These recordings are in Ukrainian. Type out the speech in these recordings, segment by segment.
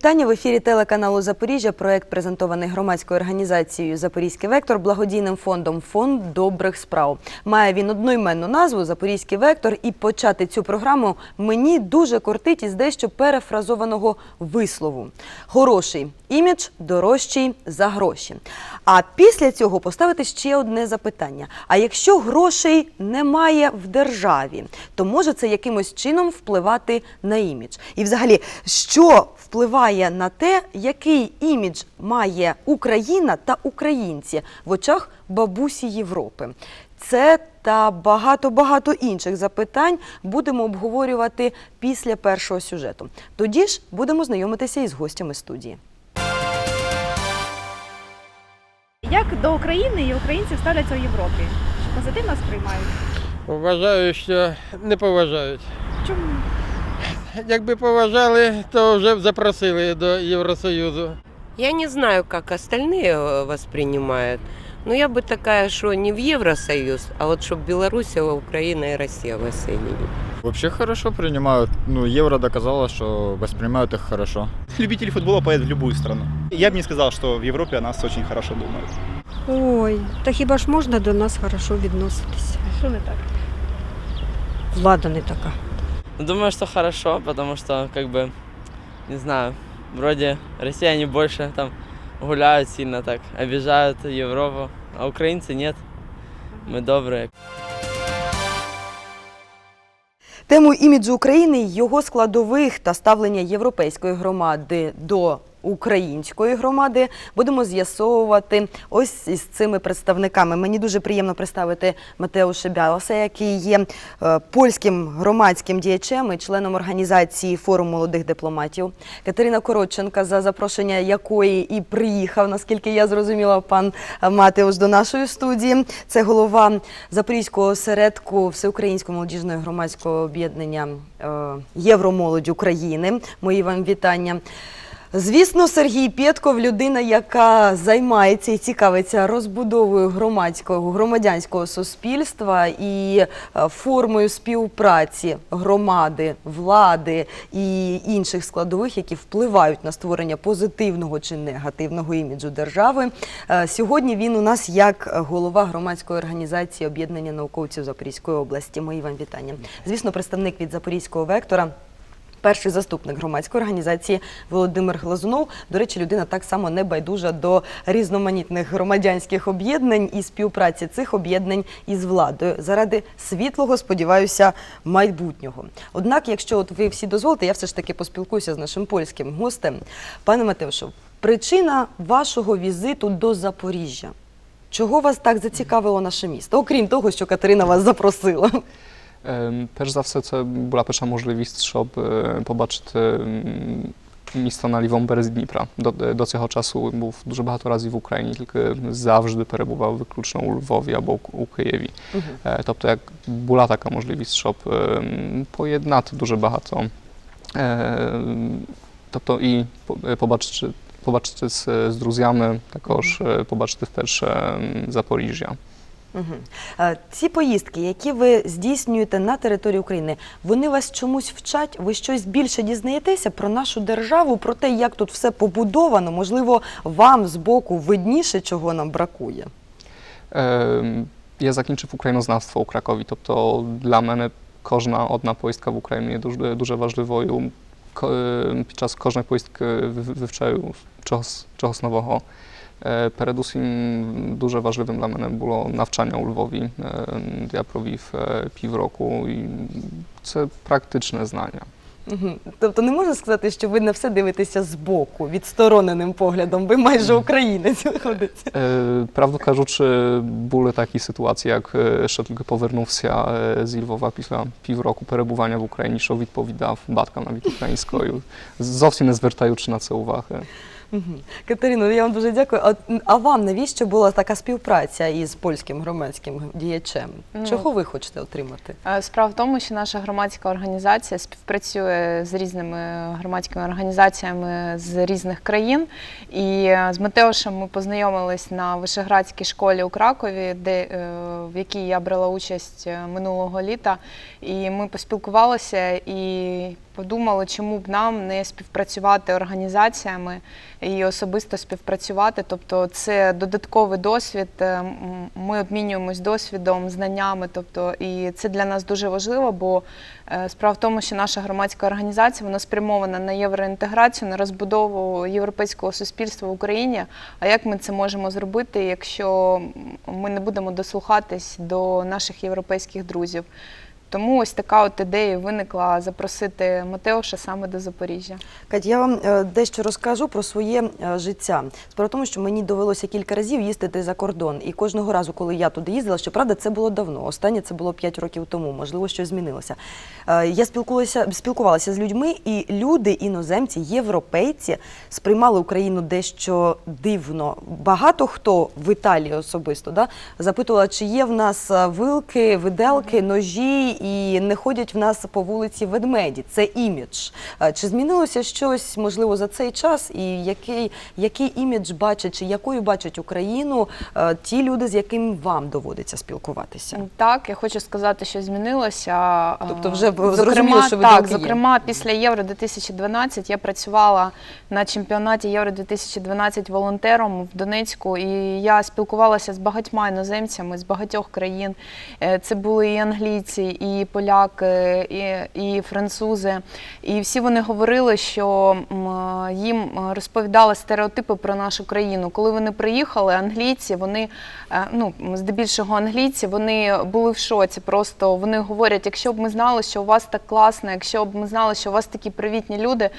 Вітання в ефірі телеканалу Запоріжжя. Проект презентований громадською організацією Запорізький вектор благодійним фондом Фонд добрих справ. Має він одноіменну назву Запорізький вектор. І почати цю програму мені дуже кортить із дещо перефразованого вислову. Хороший імідж дорожчий за гроші. А після цього поставити ще одне запитання: а якщо грошей немає в державі, то може це якимось чином впливати на імідж? І взагалі, що впливає на те, який імідж має Україна та українці в очах бабусі Європи? Це та багато-багато інших запитань будемо обговорювати після першого сюжету. Тоді ж будемо знайомитися із гостями студії. Як до України і українців ставляться у Європі? Чи позитивно сприймають? Вважаю, що не поважають. Чому? Якби поважали, то вже б запросили до Євросоюзу. Я не знаю, как остальные э, воспринимают, но я бы такая, что не в Евросоюз, а вот чтобы Белоруссия, Украина и Россия воссоединили. Вообще хорошо принимают. Ну, Евро доказало, что воспринимают их хорошо. Любители футбола поедут в любую страну. Я бы не сказал, что в Европе о нас очень хорошо думают. Ой, та хіба ж можна до нас хорошо відноситися? Що не так? Влада не така. Думаю, что хорошо, потому что, как бы, не знаю, вроде россияне больше там гуляют сильно так, обижают Европу, а украинцы нет. Мы добрые. Тему іміджу України, його складових та ставлення європейської громади до української громади будемо з'ясовувати ось із цими представниками. Мені дуже приємно представити Матеуша Бялоса, який є е, польським громадським діячем і членом організації форум молодих дипломатів. Катерина Коротченка, за запрошення якої і приїхав, наскільки я зрозуміла, пан Матеуш до нашої студії. Це голова Запорізького осередку Всеукраїнського молодіжного громадського об'єднання е, Євромолодь України. Мої вам вітання. Звісно, Сергій Пєтков людина, яка займається і цікавиться розбудовою громадського громадянського суспільства і е, формою співпраці громади, влади і інших складових, які впливають на створення позитивного чи негативного іміджу держави. Е, Сьогодні він у нас як голова громадської організації об'єднання науковців Запорізької області. Мої вам вітання. Звісно, представник від Запорізького вектора. Перший заступник громадської організації Володимир Глазунов. До речі, людина так само не байдужа до різноманітних громадянських об'єднань і співпраці цих об'єднань із владою заради світлого, сподіваюся, майбутнього. Однак, якщо от ви всі дозволите, я все ж таки поспілкуюся з нашим польським гостем. Пане Матеушу, причина вашого візиту до Запоріжжя. Чого вас так зацікавило наше місто? Окрім того, що Катерина вас запросила. Ем, Перш за все, це була перша можливість, щоб е, побачити м, місто на лівому березі Дніпра. До, до цього часу був дуже багато разів в Україні, тільки завжди перебував виключно у Львові або у Києві. Е, Тобто, як була така можливість, щоб ем, поєднати дуже багато, е, тобто і по- е, побачити, побачити з, з друзями, також е, побачити вперше ем, Запоріжжя. Е, Ці поїздки, які ви здійснюєте на території України, вони вас чомусь вчать? Ви щось більше дізнаєтеся про нашу державу, про те, як тут все побудовано? Можливо, вам з боку видніше, чого нам бракує? Ем, Я закінчив українознавство у Кракові, тобто для мене кожна одна поїздка в Україну є дуже, дуже важливою. Е, Під час кожної поїздки вивчаю чогось, чогось нового. Передусім дуже важливим для мене було навчання у Львові. Я провів півроку і це практичне знання. Тобто не можна сказати, що ви на все дивитеся з боку, відстороненим поглядом. Ви майже українець виходить. Е, Правду кажучи, були такі ситуації, як е, що тільки повернувся е, з Львова після півроку перебування в Україні, що відповідав батькам навіть українською, зовсім не звертаючи на це уваги. Катерино, я вам дуже дякую. А, а вам навіщо була така співпраця із польським громадським діячем? Ну, Чого ви хочете отримати? Е, Справа в тому, що наша громадська організація співпрацює з різними громадськими організаціями з різних країн. І е, з Матеушем ми познайомились на Вишеградській школі у Кракові, де, е, в якій я брала участь минулого літа. І ми поспілкувалися і подумали, чому б нам не співпрацювати організаціями і особисто співпрацювати. Тобто, це додатковий досвід. е, Ми обмінюємось досвідом, знаннями. Тобто, і це для нас дуже важливо, бо е, справа в тому, що наша громадська організація вона спрямована на євроінтеграцію, на розбудову європейського суспільства в Україні. А як ми це можемо зробити, якщо ми не будемо дослухатись до наших європейських друзів? Тому ось така от ідея виникла запросити Матеуша саме до Запоріжжя. Кать, я вам е, дещо розкажу про своє е, життя. Справа в тому, що мені довелося кілька разів їздити за кордон. І кожного разу, коли я туди їздила, щоправда, це було давно. Останнє це було 5 років тому, можливо, щось змінилося. Е, Я спілкувалася, спілкувалася з людьми, і люди, іноземці, європейці сприймали Україну дещо дивно. Багато хто в Італії особисто да, запитувала, чи є в нас вилки, виделки, ножі, і не ходять в нас по вулиці ведмеді. Це імідж. Е, Чи змінилося щось можливо за цей час, і який, який імідж бачать, чи якою бачать Україну е, ті люди, з якими вам доводиться спілкуватися? Так, я хочу сказати, що змінилося. Тобто Е, вже ви зрозуміли, зокрема, що так, виделки є. зокрема, після Євро 2012 я працювала на чемпіонаті Євро 2012 волонтером в Донецьку, і я спілкувалася з багатьма іноземцями з багатьох країн. Це були і англійці, і поляки, і, і французи. І всі вони говорили, що їм розповідали стереотипи про нашу країну. Коли вони приїхали, англійці, вони е, ну здебільшого англійці, вони були в шоці. Просто вони говорять, якщо б ми знали, що у вас так класно, якщо б ми знали, що у вас такі привітні люди,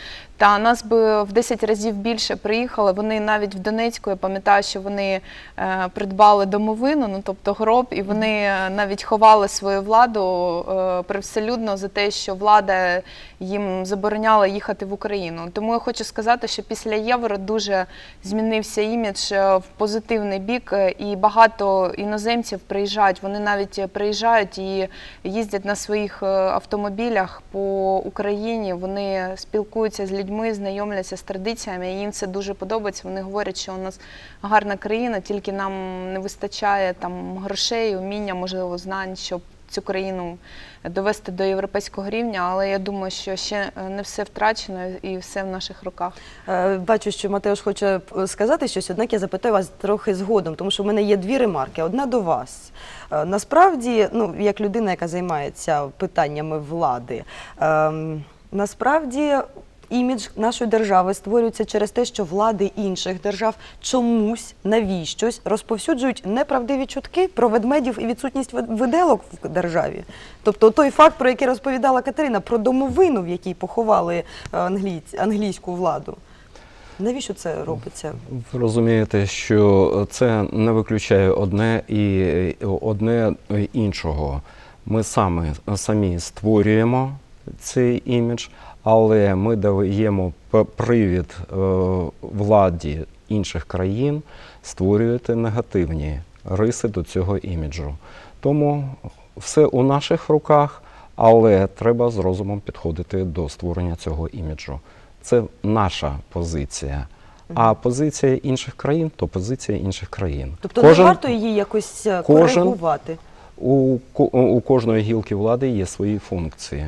та нас би в 10 разів більше приїхали. Вони навіть в Донецьку, я пам'ятаю, що вони е, придбали домовину, ну тобто гроб, і вони навіть ховали свою владу е, привселюдно за те, що влада їм забороняла їхати в Україну. Тому я хочу сказати, що після євро дуже змінився імідж е, в позитивний бік, е, і багато іноземців приїжджають. Вони навіть приїжджають і їздять на своїх е, автомобілях по Україні. Вони спілкуються з людьми, знайомляться з традиціями. І їм це дуже подобається. Вони говорять, що у нас гарна країна, тільки нам не вистачає там грошей, уміння, можливо, знань, щоб цю країну довести до європейського рівня. Але я думаю, що ще е, не все втрачено і все в наших руках. Е, Бачу, що Матеуш хоче е, сказати щось, однак я запитаю вас трохи згодом, тому що в мене є дві ремарки. Одна до вас. Насправді, ну як людина, яка займається питаннями влади, ем, насправді. Імідж нашої держави створюється через те, що влади інших держав чомусь навіщось розповсюджують неправдиві чутки про ведмедів і відсутність виделок в державі. Тобто той факт, про який розповідала Катерина, про домовину, в якій поховали е, англійську владу. Навіщо це робиться? Ви розумієте, що це не виключає одне і одне іншого. Ми самі, самі створюємо цей імідж, але ми даємо привід е, владі інших країн створювати негативні риси до цього іміджу. Тому все у наших руках, але треба з розумом підходити до створення цього іміджу. Це наша позиція. А позиція інших країн то позиція інших країн. Тобто не варто її якось е, кожен- коригувати. У, у кожної гілки влади є свої функції.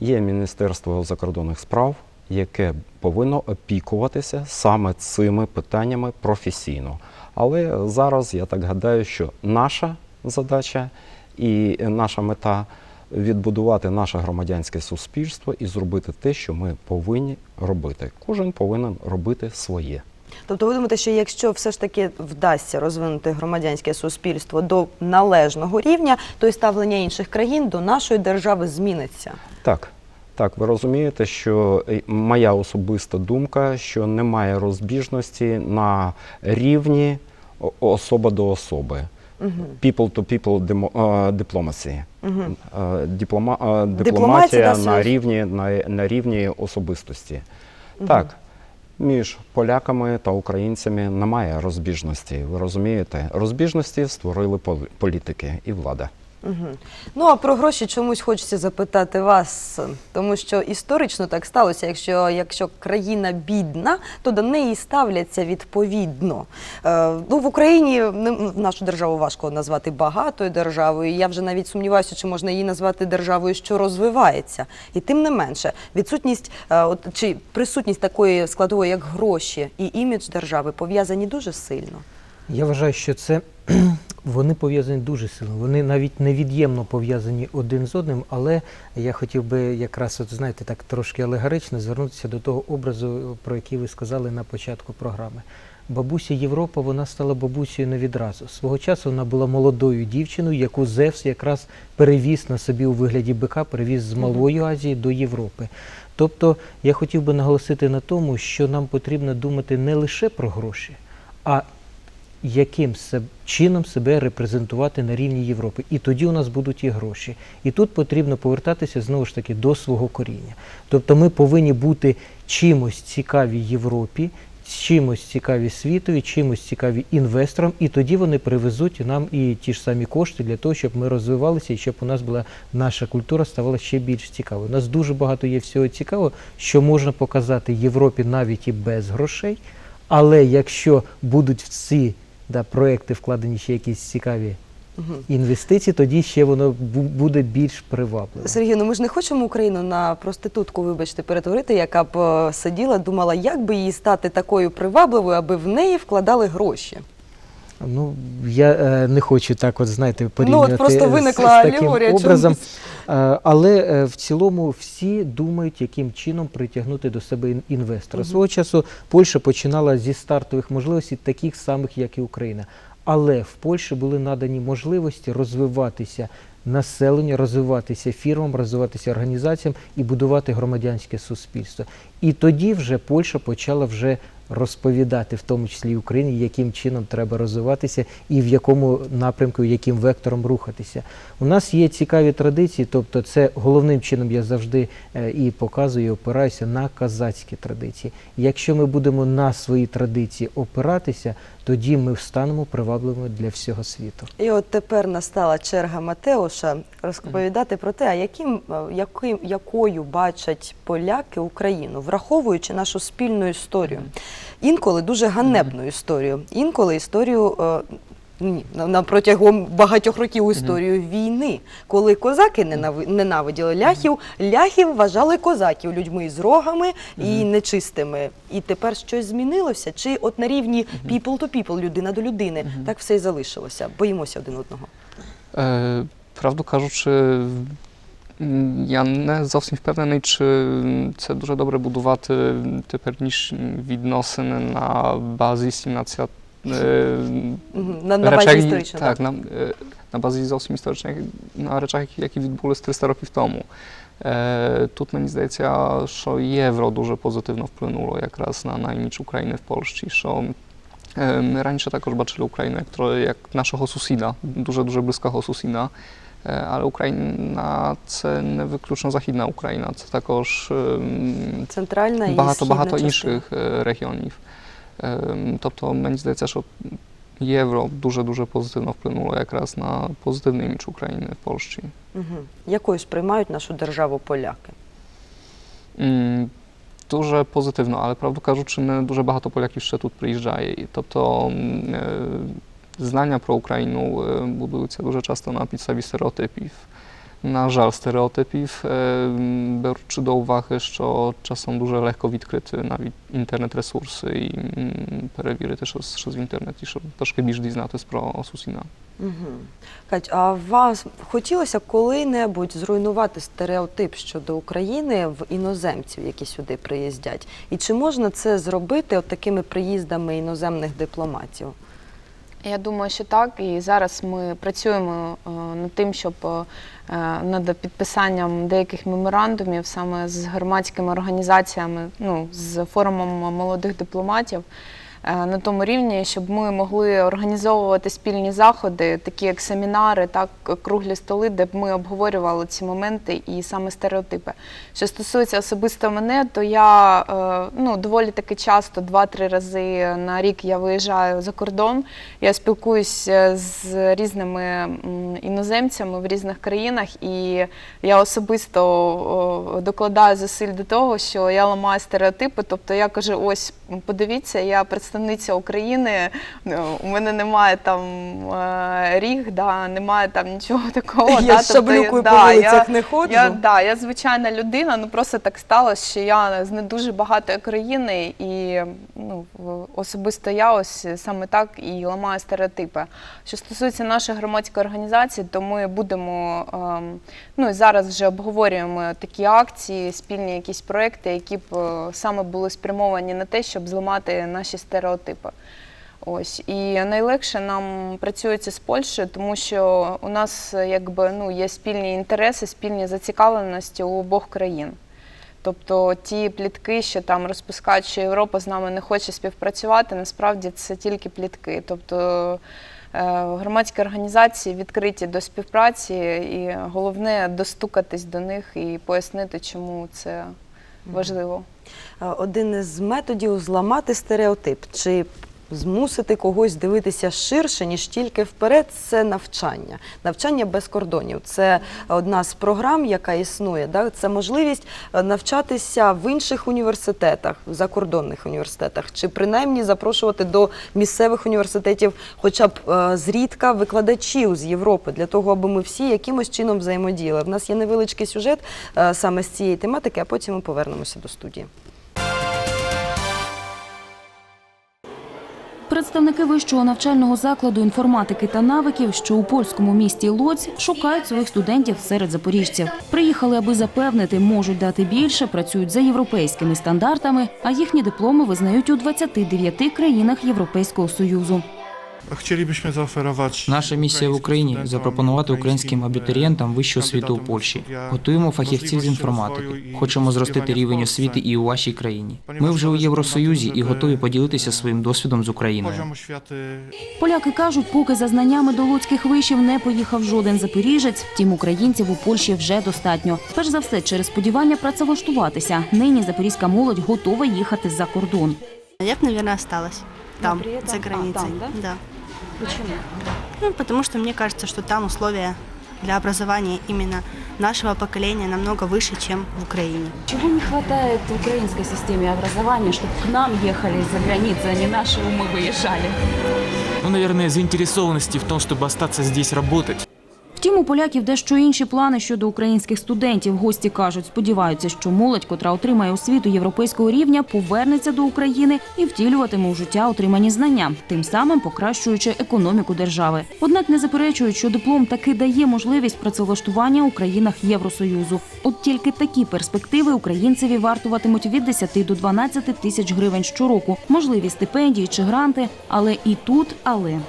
Є Міністерство закордонних справ, яке повинно опікуватися саме цими питаннями професійно. Але зараз я так гадаю, що наша задача і наша мета відбудувати наше громадянське суспільство і зробити те, що ми повинні робити. Кожен повинен робити своє. Тобто ви думаєте, що якщо все ж таки вдасться розвинути громадянське суспільство до належного рівня, то і ставлення інших країн до нашої держави зміниться. Так, так, ви розумієте, що е, моя особиста думка, що немає розбіжності на рівні особа до особи. People to people е, diplomacy. Е, Диплома, Дипломатія, дипломатія на рівні, на, на рівні особистості. Так, між поляками та українцями немає розбіжності. Ви розумієте? Розбіжності створили пол- політики і влада. Ну а про гроші чомусь хочеться запитати вас, тому що історично так сталося. Якщо, якщо країна бідна, то до неї ставляться відповідно. Е, ну, в Україні не- нашу державу важко назвати багатою державою. Я вже навіть сумніваюся, чи можна її назвати державою, що розвивається. І тим не менше, відсутність е, от, чи присутність такої складової, як гроші, і імідж держави пов'язані дуже сильно. Я вважаю, що це вони пов'язані дуже сильно. Вони навіть невід'ємно пов'язані один з одним, але я хотів би якраз, от знаєте, так трошки алегорично звернутися до того образу, про який ви сказали на початку програми. Бабуся Європа, вона стала бабусею не відразу. Свого часу вона була молодою дівчиною, яку Зевс якраз перевіз на собі у вигляді бика, перевіз з Малої Азії до Європи. Тобто я хотів би наголосити на тому, що нам потрібно думати не лише про гроші, а яким чином себе репрезентувати на рівні Європи. І тоді у нас будуть і гроші. І тут потрібно повертатися знову ж таки до свого коріння. Тобто ми повинні бути чимось цікаві Європі, чимось цікаві світові, чимось цікаві інвесторам, і тоді вони привезуть нам і ті ж самі кошти для того, щоб ми розвивалися і щоб у нас була наша культура ставала ще більш цікавою. У нас дуже багато є всього цікавого, що можна показати Європі навіть і без грошей. Але якщо будуть в ці да, проекти вкладені ще якісь цікаві Угу. інвестиції, тоді ще воно бу- буде більш привабливо. Сергій, ну ми ж не хочемо Україну на проститутку, вибачте, перетворити, яка б е, сиділа, думала, як би їй стати такою привабливою, аби в неї вкладали гроші. Ну, я е, не хочу так, от знаєте, порівнювати просто виникла з, таким алегорія образом. чомусь. Е, але е, в цілому всі думають, яким чином притягнути до себе ін- інвестора. Мгм. Свого часу Польща починала зі стартових можливостей, таких самих, як і Україна. Але в Польщі були надані можливості розвиватися населенню, розвиватися фірмам, розвиватися організаціям і будувати громадянське суспільство. І тоді вже Польща почала вже розповідати, в тому числі Україні, яким чином треба розвиватися і в якому напрямку, яким вектором рухатися. У нас є цікаві традиції, тобто це головним чином я завжди е, і показую, і опираюся на казацькі традиції. Якщо ми будемо на свої традиції опиратися, тоді ми станемо привабливими для всього світу. І от тепер настала черга Матеуша розповідати про те, а яким, е, яким, якою бачать поляки Україну, враховуючи нашу спільну історію. Інколи дуже ганебну історію, інколи історію. е, Ні, на, на протягом багатьох років історію війни, коли козаки ненави- ненавиділи ляхів, ляхів вважали козаків людьми з рогами і нечистими. І тепер щось змінилося? Чи от на рівні people to people, людина до людини, так все і залишилося? Боїмося один одного. Е, правду кажучи, м, я не зовсім впевнений, чи це дуже добре будувати теперішні відносини на базі 17 е, Мгм, На, на базі речей, історично. так, на, е, на базі зовсім історичних, на речах, які відбулися 300 років тому. Е, Тут мені здається, що євро дуже позитивно вплинуло якраз на, на імідж України в Польщі, що е, ми раніше також бачили Україну як, тро- як нашого сусіда, дуже-дуже близького Україна це не виключно Західна Україна, це також Центральна і багато багато інших регіонів. Тобто мені здається, що євро дуже дуже позитивно вплинуло якраз на позитивний імідж України в Польщі. Мгм. Якою сприймають нашу державу поляки? Дуже позитивно, але правду кажучи, не дуже багато поляків ще тут приїжджає. Тобто знання про Україну е, будуються дуже часто на підставі стереотипів. На жаль, стереотипів, е, м, беручи до уваги, що часом дуже легко відкрити навіть інтернет-ресурси і перевірити щось, щось в інтернеті, щоб трошки більш дізнатися про сусіда. Угу. Кать, а вас хотілося коли-небудь зруйнувати стереотип щодо України в іноземців, які сюди приїздять? І чи можна це зробити от такими приїздами іноземних дипломатів? Я думаю, що так. І зараз ми працюємо е, над тим, щоб е, над підписанням деяких меморандумів саме з громадськими організаціями, ну з форумом молодих дипломатів. Е, на тому рівні, щоб ми могли організовувати спільні заходи, такі як семінари, так круглі столи, де б ми обговорювали ці моменти і саме стереотипи. Що стосується особисто мене, то я е, ну, доволі таки часто, два-три рази на рік я виїжджаю за кордон. Я спілкуюся з різними іноземцями в різних країнах, і я особисто докладаю зусиль до того, що я ламаю стереотипи. Тобто я кажу: ось подивіться, я представниця України, ну, у мене немає там е, ріг, да, немає там нічого такого. Я да, шаблюкою по да, вулицях я- не ходжу. Я, да, я звичайна людина, ну просто так сталося, що я з не дуже багатої країни, і ну, особисто я ось саме так і ламаю стереотипи. Що стосується нашої громадської організації, то ми будемо ем, ну і зараз вже обговорюємо такі акції, спільні якісь проекти, які б е, саме були спрямовані на те, щоб зламати наші стереотипи. Ось і найлегше нам працюється з Польщею, тому що у нас якби ну є спільні інтереси, спільні зацікавленості у обох країн. Тобто ті плітки, що там розпускають, що Європа з нами не хоче співпрацювати, насправді це тільки плітки. Тобто е, громадські організації відкриті до співпраці, і головне достукатись до них і пояснити, чому це важливо. Е, Один із методів зламати стереотип чи змусити когось дивитися ширше, ніж тільки вперед, це навчання. Навчання без кордонів. Це одна з програм, яка існує. Да? Це можливість е, навчатися в інших університетах, в закордонних університетах, чи принаймні запрошувати до місцевих університетів, хоча б е, зрідка викладачів з Європи, для того, аби ми всі якимось чином взаємодіяли. В нас є невеличкий сюжет е, саме з цієї тематики, а потім ми повернемося до студії. Представники вищого навчального закладу інформатики та навиків, що у польському місті Лоць, шукають своїх студентів серед запоріжців. Приїхали, аби запевнити, можуть дати більше, працюють за європейськими стандартами, а їхні дипломи визнають у 29 країнах Європейського союзу. Chcielibyśmy zaoferować Наша місія в Україні запропонувати українським абітурієнтам вищу освіту у Польщі. Готуємо фахівців з інформатики. Хочемо зростити рівень освіти і у вашій країні. Ми вже у Євросоюзі і готові поділитися своїм досвідом з Україною. Поляки кажуть, поки за знаннями до луцьких вишів не поїхав жоден запоріжець, втім українців у Польщі вже достатньо. Перш за все, через сподівання працевлаштуватися. Нині запорізька молодь готова їхати за кордон. Я бы, наверное, осталась там, за границей. да? Почему? Ну, потому что мне кажется, что там условия для образования именно нашего поколения намного выше, чем в Украине. Чего не хватает в украинской системе образования, чтобы к нам ехали из-за границы, а не наши умы выезжали? Ну, наверное, заинтересованности в том, чтобы остаться здесь работать. Втім, у поляків дещо інші плани щодо українських студентів. Гості кажуть, сподіваються, що молодь, котра отримає освіту європейського рівня, повернеться до України і втілюватиме у життя отримані знання, тим самим покращуючи економіку держави. Однак не заперечують, що диплом таки дає можливість працевлаштування у країнах Євросоюзу. От тільки такі перспективи українцеві вартуватимуть від 10 до 12 тисяч гривень щороку, можливі стипендії чи гранти, але і тут, але.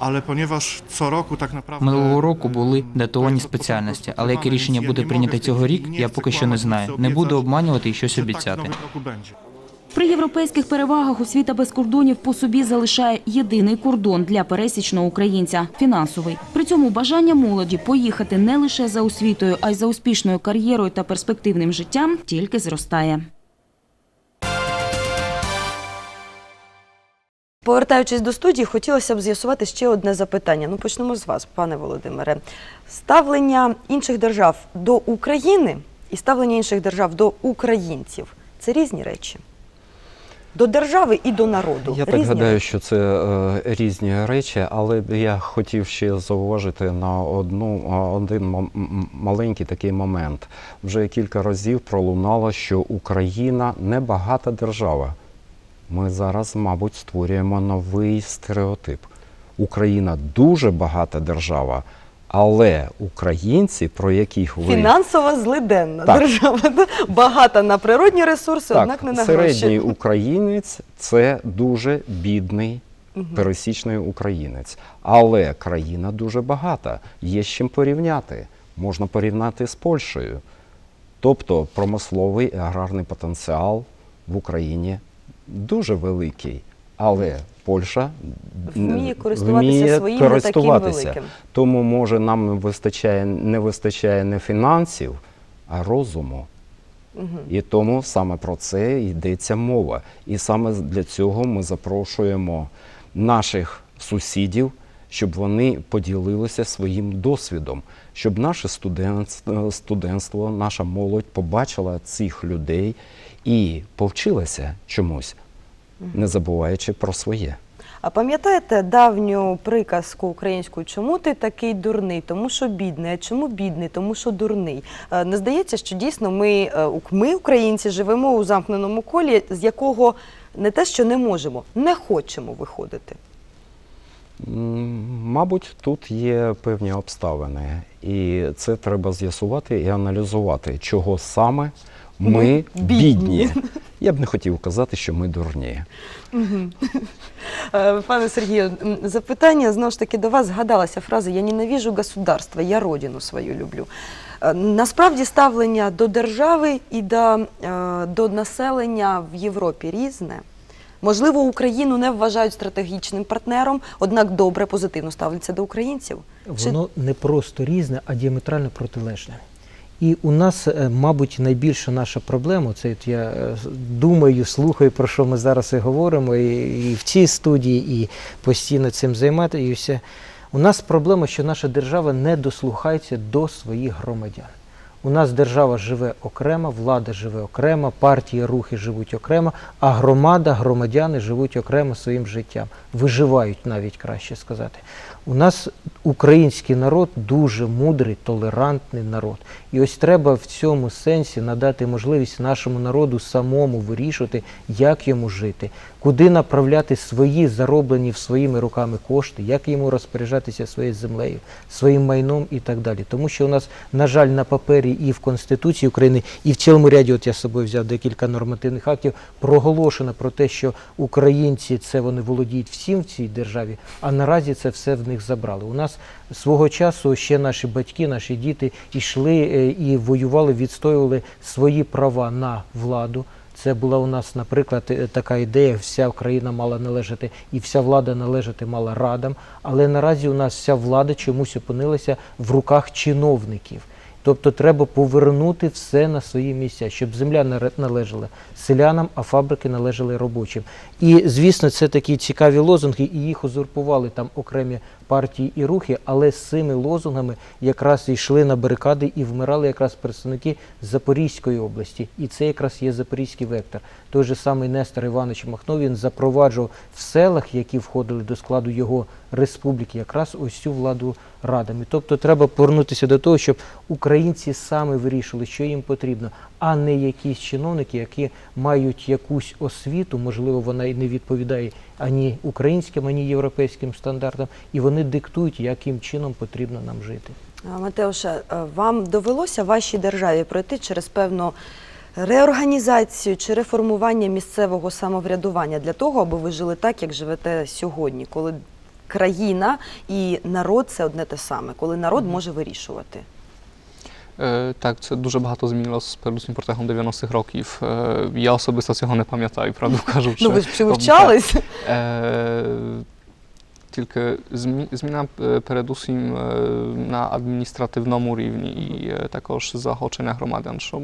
Ale ponieważ co roku tak naprawdę Минулого року були датовані спеціальності, але яке рішення буде прийнято цього рік, я поки що не знаю. Не буду обманювати і щось обіцяти. При європейських перевагах освіта без кордонів по собі залишає єдиний кордон для пересічного українця фінансовий. При цьому бажання молоді поїхати не лише за освітою, а й за успішною кар'єрою та перспективним життям тільки зростає. Повертаючись до студії, хотілося б з'ясувати ще одне запитання. Ну, почнемо з вас, пане Володимире. Ставлення інших держав до України і ставлення інших держав до українців це різні речі. До держави і до народу. Я так різні гадаю, речі. що це е, різні речі, але я хотів ще зауважити на одну один маленький такий момент. Вже кілька разів пролунало, що Україна не багата держава. Ми зараз, мабуть, створюємо новий стереотип. Україна дуже багата держава, але українці, про яких ви Фінансово злиденна Так. держава, багата на природні ресурси, однак не на середній гроші. українець це дуже бідний пересічний українець. Але країна дуже багата, є з чим порівняти. Можна порівняти з Польщею. Тобто промисловий і аграрний потенціал в Україні дуже великий. Але Польща Вміє користуватися вміє своїм не таким користуватися. великим. Тому може нам вистачає, не вистачає не фінансів, а розуму. Мгм. І тому саме про це йдеться мова. І саме для цього ми запрошуємо наших сусідів, щоб вони поділилися своїм досвідом, щоб наше студентство, студентство, наша молодь побачила цих людей і повчилася чомусь, не забуваючи про своє. А пам'ятаєте давню приказку українську Чому ти такий дурний? Тому що бідний. А чому бідний? Тому що дурний. Е, Не здається, що дійсно ми, е, ми, українці, живемо у замкненому колі, з якого не те, що не можемо, не хочемо виходити. Мабуть, тут є певні обставини, і це треба з'ясувати і аналізувати, чого саме ми Ми бідні. бідні. Я б не хотів казати, що ми дурні. Е, Пане Сергію, запитання знову ж таки до вас згадалася фраза Я ненавижу государство, я родину свою люблю. Е, Насправді ставлення до держави і до, е, до населення в Європі різне. Можливо, Україну не вважають стратегічним партнером, однак добре, позитивно ставляться до українців. Чи- Воно не просто різне, а діаметрально протилежне. І у нас, е, мабуть, найбільша наша проблема, це я е, думаю, слухаю, про що ми зараз і говоримо, і, і в цій студії, і постійно цим займатися. У нас проблема, що наша держава не дослухається до своїх громадян. У нас держава живе окремо, влада живе окремо, партії, рухи живуть окремо, а громада, громадяни живуть окремо своїм життям, виживають навіть краще сказати. У нас український народ дуже мудрий, толерантний народ. І ось треба в цьому сенсі надати можливість нашому народу самому вирішувати, як йому жити, куди направляти свої зароблені своїми руками кошти, як йому розпоряджатися своєю землею, своїм майном і так далі. Тому що у нас, на жаль, на папері і в Конституції України, і в цілому ряді, от я з собою взяв декілька нормативних актів, проголошено про те, що українці це вони володіють всім в цій державі, а наразі це все в них забрали. У нас свого часу ще наші батьки, наші діти йшли е, і воювали, відстоювали свої права на владу. Це була у нас, наприклад, е, така ідея, вся Україна мала належати і вся влада належати мала радам. Але наразі у нас вся влада чомусь опинилася в руках чиновників. Тобто треба повернути все на свої місця, щоб земля належала селянам, а фабрики належали робочим. І звісно, це такі цікаві лозунги, і їх узурпували там окремі партії і рухи, але з цими лозунгами якраз йшли на барикади і вмирали якраз представники Запорізької області. І це якраз є запорізький вектор. Той же самий Нестор Іванович Махно він запроваджував в селах, які входили до складу його республіки, якраз ось цю владу радами. Тобто треба повернутися до того, щоб українці саме вирішили, що їм потрібно, а не якісь чиновники, які мають якусь освіту, можливо, вона і не відповідає ані українським, ані європейським стандартам, і вони диктують, яким чином потрібно нам жити. Матеуша, е, вам довелося вашій державі пройти через певну реорганізацію чи реформування місцевого самоврядування для того, аби ви жили так, як живете сьогодні, коли країна і народ це одне те саме, коли народ може вирішувати. Е, Так, це дуже багато змінилося передусім протягом 90-х років. Е, Я особисто цього не пам'ятаю, правду кажучи. Ну ви ж чи Тобто, вивчались? Е, Тільки змі- зміна е, передусім е, на адміністративному рівні і е, також заохочення громадян, щоб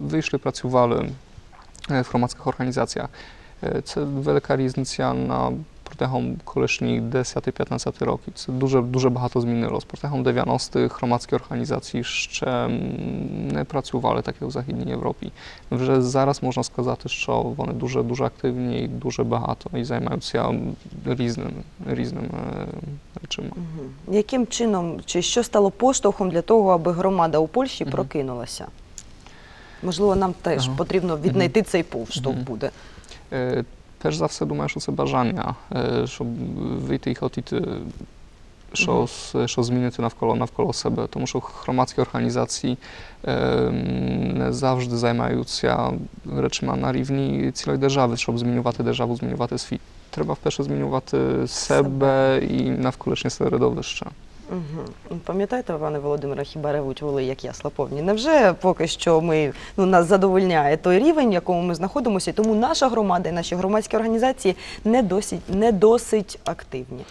вийшли, працювали е, в громадських організаціях. Е, Це велика різниця на протягом колишніх 10-15 років. Це дуже, дуже багато змінилось. Протягом 90-х громадські організації ще не працювали так, як в Західній Європі. Вже зараз можна сказати, що вони дуже, дуже активні і дуже багато і займаються різними, різними е, речами. Яким чином чи що стало поштовхом для того, аби громада у Польщі прокинулася? Можливо, нам теж Ага. потрібно віднайти цей поштовх буде. Е, Перш за все, думаю, що це бажання, е, щоб вийти і хотіти щось, що змінити навколо, навколо себе. Тому що громадські організації е, не завжди займаються речами на рівні цілої держави, щоб змінювати державу, змінювати світ. Треба вперше змінювати себе і навколишнє середовище. Угу. Пам'ятаєте, пане Володимире, хіба ревуть воли, як ясла повні? Невже поки що ми ну нас задовольняє той рівень, в якому ми знаходимося, і тому наша громада і наші громадські організації не досить не досить активні.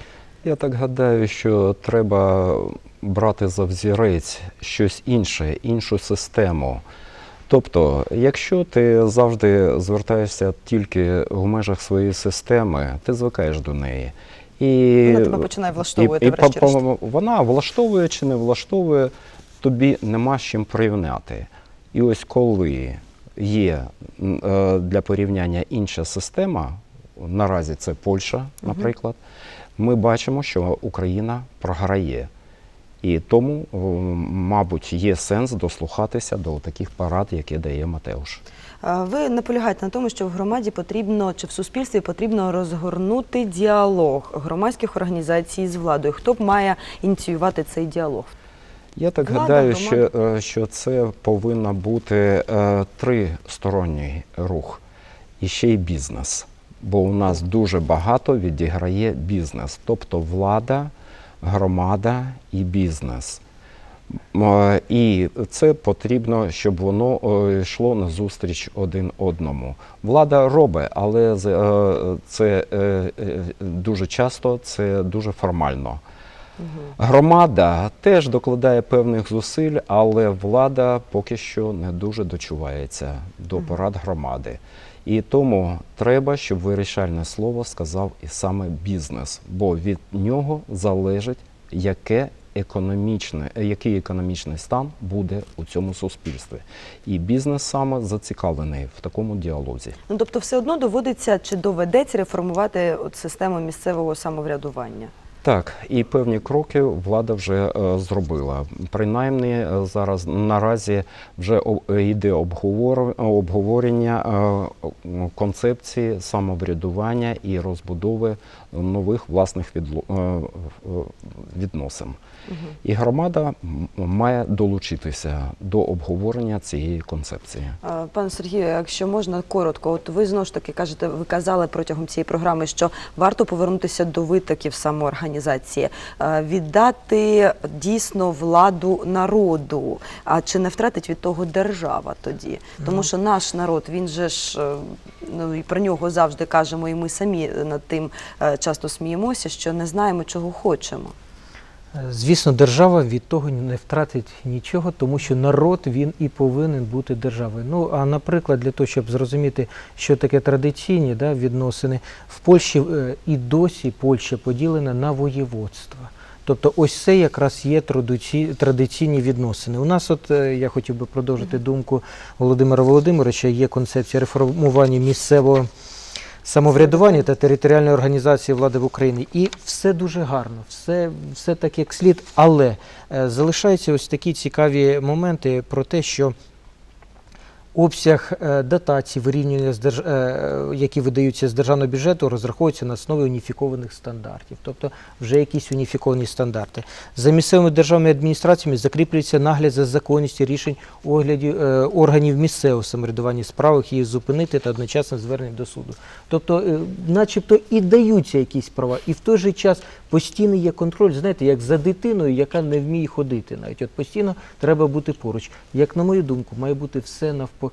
Я так гадаю, що треба брати за взірець щось інше, іншу систему. Тобто, якщо ти завжди звертаєшся тільки в межах своєї системи, ти звикаєш до неї. І, Вона тебе починає влаштовувати, і, і вона влаштовує чи не влаштовує, тобі нема з чим порівняти. І ось коли є е, для порівняння інша система, наразі це Польща, наприклад, ми бачимо, що Україна програє. І тому, мабуть, є сенс дослухатися до таких парад, які дає Матеуш. Ви наполягаєте на тому, що в громаді потрібно чи в суспільстві потрібно розгорнути діалог громадських організацій з владою. Хто б має ініціювати цей діалог? Я так Влада, гадаю, що, е, що це повинен бути е, тристоронній рух і ще й бізнес. Бо у нас дуже багато відіграє бізнес, тобто влада, громада і бізнес. І це потрібно, щоб воно е, йшло назустріч один одному. Влада робить, але е, це е, дуже часто це дуже формально. Громада теж докладає певних зусиль, але влада поки що не дуже дочувається до порад громади. І тому треба, щоб вирішальне слово сказав і саме бізнес, бо від нього залежить, яке економічне, який економічний стан буде у цьому суспільстві. І бізнес саме зацікавлений в такому діалозі. Ну тобто, все одно доводиться чи доведеться реформувати от систему місцевого самоврядування. Так, і певні кроки влада вже е, зробила. Принаймні е, зараз наразі вже о- йде обговор, обговорення е, концепції самоврядування і розбудови нових власних відло- е, е, відносин. І громада має долучитися до обговорення цієї концепції. Пане Сергію, якщо можна коротко, от ви знову ж таки кажете, ви казали протягом цієї програми, що варто повернутися до витоків самоорганізації, віддати дійсно владу народу. А чи не втратить від того держава тоді? Тому що наш народ, він же ж е, ну і про нього завжди кажемо, і ми самі над тим е, часто сміємося, що не знаємо, чого хочемо. Звісно, держава від того не втратить нічого, тому що народ він і повинен бути державою. Ну а наприклад, для того, щоб зрозуміти, що таке традиційні да, відносини, в Польщі е, і досі Польща поділена на воєводства. Тобто, ось це якраз є традиці- традиційні відносини. У нас, от е, я хотів би продовжити думку Володимира Володимировича, є концепція реформування місцевого самоврядування та територіальної організації влади в Україні. І все дуже гарно, все, все так як слід. Але е, залишаються ось такі цікаві моменти про те, що обсяг е, дотацій, вирівнювання, е, які видаються з державного бюджету, розраховуються на основі уніфікованих стандартів, тобто вже якісь уніфіковані стандарти. За місцевими державними адміністраціями закріплюється нагляд за законністю рішень оглядів, е, органів місцевого самоврядування з правом їх зупинити та одночасно звернення до суду. Тобто, начебто і даються якісь права, і в той же час постійно є контроль, знаєте, як за дитиною, яка не вміє ходити навіть. От постійно треба бути поруч. Як на мою думку, має бути все навпаки.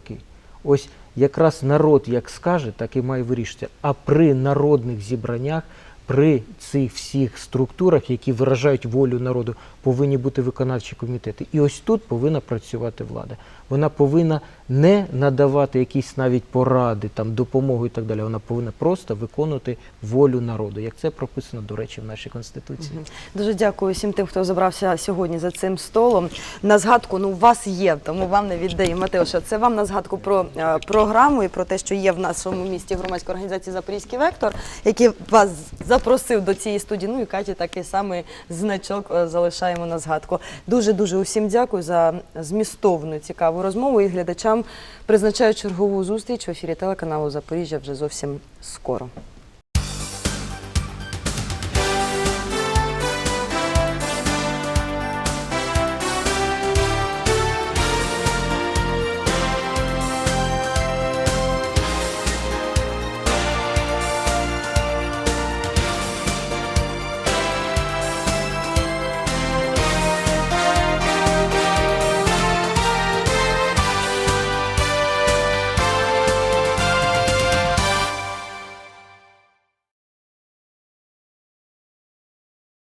Ось якраз народ як скаже, так і має вирішитися. А при народних зібраннях, при цих всіх структурах, які виражають волю народу, повинні бути виконавчі комітети. І ось тут повинна працювати влада. Вона повинна не надавати якісь навіть поради, там допомогу і так далі. Вона повинна просто виконувати волю народу, як це прописано, до речі, в нашій конституції. Дуже дякую всім тим, хто забрався сьогодні за цим столом. На згадку, ну вас є, тому вам не віддаю. Матеуша, це вам на згадку про е, програму і про те, що є в нашому місті громадська організація Запорізький вектор, який вас запросив до цієї студії. Ну і Каті такий самий значок е, залишаємо на згадку. Дуже дуже усім дякую за змістовну цікаву розмову. І глядачам призначаю чергову зустріч в ефірі телеканалу Запоріжжя вже зовсім скоро.